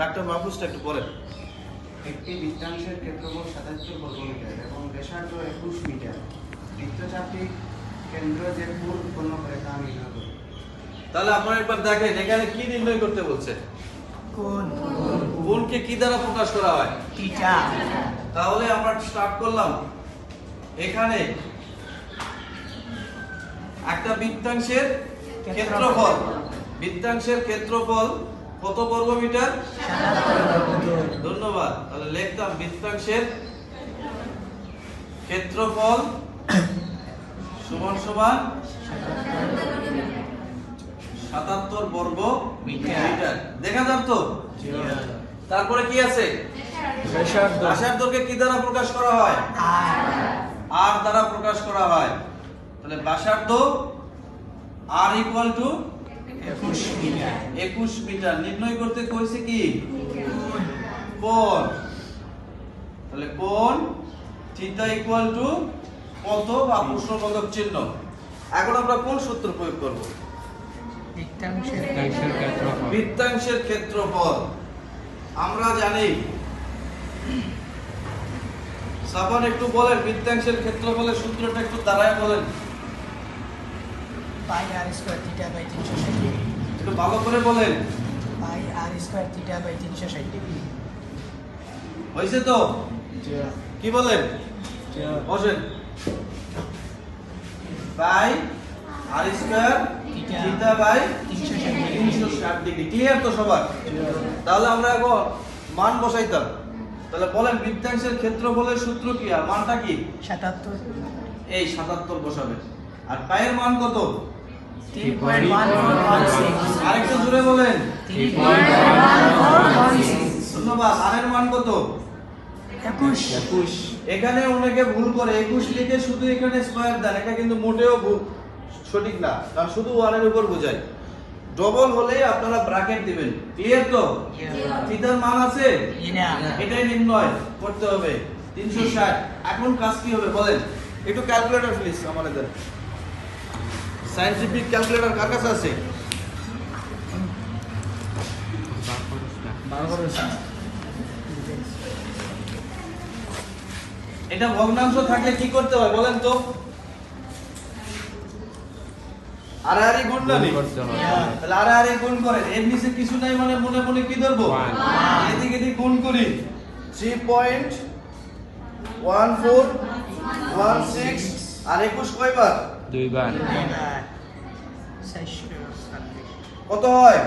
Doctor মাহফুজটা একটু বলেন। একটি বৃত্তাংশের ক্ষেত্রফল সাতাত্তর বর্গমিটার এবং ব্যাসার্ধ একুশ মিটার। বৃত্তচাপটি কেন্দ্র যে করে তা নির্ণয় তাহলে আপনারা একবার দেখেন এখানে কি নির্ণয় করতে বলছে? কোন কোনকে কি দ্বারা প্রকাশ করা হয়? টিটা তাহলে আমরা স্টার্ট করলাম। এখানে একটা বৃত্তাংশের ক্ষেত্রফল। বৃত্তাংশের ক্ষেত্রফল কত বর্গ মিটার ধন্যবাদ। তাহলে লিখতাম বৃত্তাংশের ক্ষেত্রফল সমান সমান সাতাত্তর বর্গ মিটার। দেখা যান তো? তারপরে কি আছে? ব্যাসার্ধকে কি দ্বারা প্রকাশ করা হয়? আর দ্বারা প্রকাশ করা হয়। তাহলে ব্যাসার্ধ আর ইকুয়াল টু একুশ মিটার। একুশ মিটার। নির্ণয় করতে কইছে কি? কোণ তাহলে কোণ থিটা ইকুয়াল টু কত বা প্রশ্নবোধক চিহ্ন? এখন আমরা কোন সূত্র প্রয়োগ করব? বৃত্তাংশের বৃত্তাংশের ক্ষেত্রফল। আমরা জানি। সাবান একটু বলেন বৃত্তাংশের ক্ষেত্রফলের সূত্রটা একটু দাঁড়ায় বলেন। Pi R square theta by তিনশো ষাট ডিগ্রি। একটু ভালো করে বলেন। Pi R square theta by তিনশো ষাট ডিগ্রি। হয়েছে তো? কি বলেন? বসেন। Pi R square theta by তিনশো ষাট ডিগ্রি। তিনশো ষাট ডিগ্রি। ক্লিয়ার তো সবার? তাহলে আমরা এখন মান বসাইতাম। তাহলে বলেন বৃত্তাংশের ক্ষেত্রফলের সূত্র কি আর? মানটা কি? সাতাত্তর। এই সাতাত্তর বসাবে আর পায়ের মান কত? তিন পয়েন্ট ওয়ান ওয়ান সিক্স আরেকটু জোরে বলেন। তিন পয়েন্ট ওয়ান ওয়ান সিক্স ধন্যবাদ। আরের মান কত? একুশ। একুশ। এখানে অনেকে ভুল করে। একুশ লিখে শুধু এখানে স্কোয়ার দেন। এটা কিন্তু মোটেও সঠিক না। কারণ শুধু ওয়ানের উপর বোঝায়। ডবল হলে আপনারা ব্র্যাকেট দিবেন। ক্লিয়ার তো? থিটার মান আছে? না। এটাই নির্ণয় করতে হবে। তিনশো ষাট। এখন কাজ কি হবে? বলেন। একটু ক্যালকুলেটর প্লিজ আমাদের। সায়েন্টিফিক ক্যালকুলেটর কার কাছে আছে? এটা ভগ্নাংশ থাকলে কি করতে হয় বলেন তো? আড়াআড়ি গুণ না? নি? তাহলে আড়াআড়ি গুণ করেন। এর নিচে কিছু নাই মানে মনে মনে কি ধরবো? এদিকে এদিকে গুণ করি। Three point one four one six R একুশ কয়বার? দুইবার। কত হয়?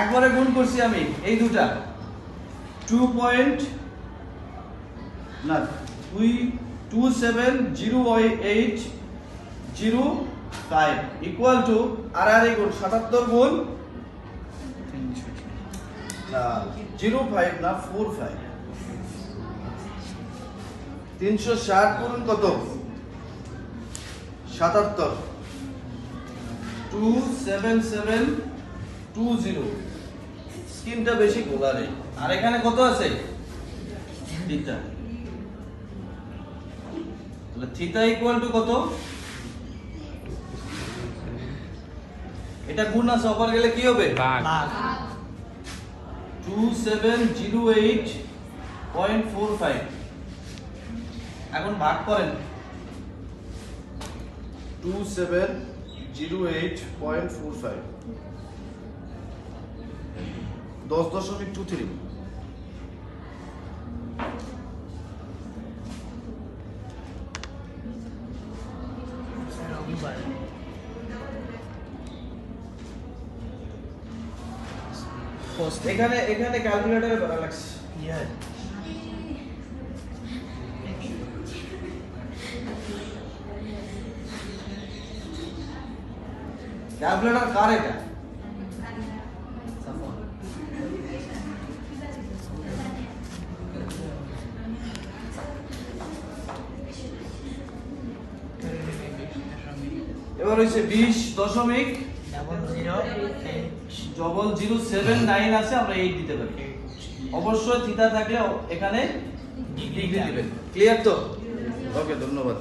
একবারে গুণ করছি আমি এই দুটা। টু পয়েন্ট না দুই two seven zero eight zero five equal to R আর এই গুণ সাতাত্তর গুণ না জিরো ফাইভ না ফোর ফাইভ তিনশো ষাট গুণ কত? সাতাত্তর। Two seven seven two zero স্ক্রিনটা বেশি গোলারে আর এখানে কত আছে? থিটা। তাহলে থিটা ইকুয়াল টু কত? এটা গুণ আছে অপার গেলে কি হবে? Two seven zero eight point four five এখন ভাগ করেন। Two seven zero eight point four five দশ দশমিক টু থ্রি এখানে এখানে ক্যালকুলেটরে বলা লাগছে। ক্যালকুলেটর কার এটা? এবার হয়েছে বিশ দশমিক ডবল জিরো সেভেন নাইন আছে, আমরা এইট দিতে পারি। অবশ্যই থিতা থাকলে এখানে ডিগ্রি দিবেন। ক্লিয়ার তো? ওকে ধন্যবাদ।